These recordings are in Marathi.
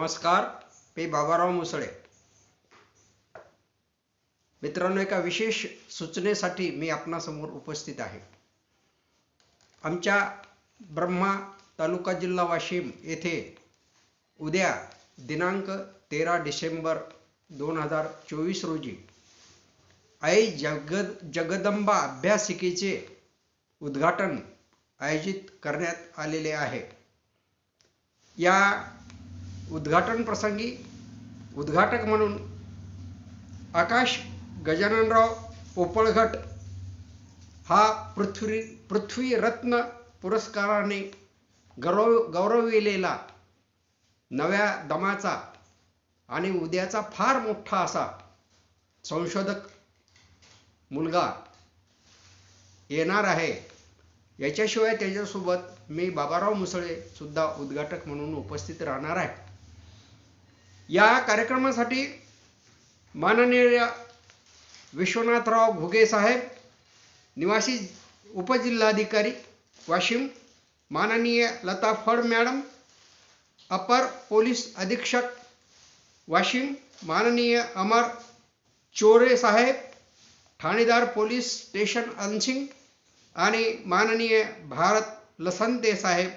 नमस्कार मी बाबाराव मुसळे. मित्रांनो एका विशेष सूचनेसाठी मी आपणासमोर उपस्थित आहे. आमच्या ब्रह्मा तालुका जिल्हा वाशिम येथे उद्या दिनांक तेरा डिसेंबर दोन हजार चोवीस रोजी आई जगद जगदंबा अभ्यासिकेचे उद्घाटन आयोजित करण्यात आलेले आहे. या उद्घाटन प्रसंगी उद्घाटक म्हणून आकाश गजाननराव पोपळघट हा पृथ्वी पृथ्वीरत्न पुरस्काराने गौरव गौरविलेला नव्या दमाचा आणि उद्याचा फार मोठा असा संशोधक मुलगा येणार आहे. याच्याशिवाय त्याच्यासोबत मी बाबाराव मुसळे सुद्धा उद्घाटक म्हणून उपस्थित राहणार आहे. या कार्यक्रमासाठी माननीय विश्वनाथराव घुगे साहेब निवासी उपजिल्हाधिकारी वाशिम माननीय लता फड मॅडम अपर पोलीस अधीक्षक वाशिम माननीय अमर चोरे साहेब ठाणेदार पोलीस स्टेशन अनसिंग आणि माननीय भारत लसंते साहेब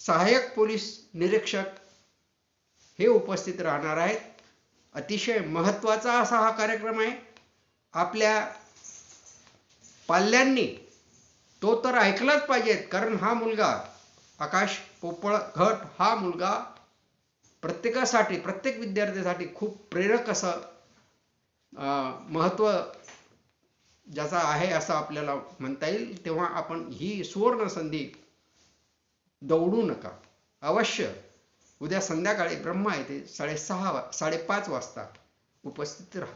सहाय्यक पोलीस निरीक्षक हे उपस्थित राहणार आहेत. अतिशय महत्त्वाचा असा हा कार्यक्रम आहे. आपल्या पाल्यांनी तो तर ऐकलाच पाहिजेत कारण हा मुलगा आकाश पोपळ घट हा मुलगा प्रत्येकासाठी प्रत्येक विद्यार्थ्यासाठी खूप प्रेरक असं महत्त्व ज्याचा आहे असं आपल्याला म्हणता येईल. तेव्हा आपण ही सुवर्ण संधी दौडू नका. अवश्य उद्या संध्याकाळी ब्रह्मा येथे साडेसहा वा साडेपाच वाजता उपस्थित राहा.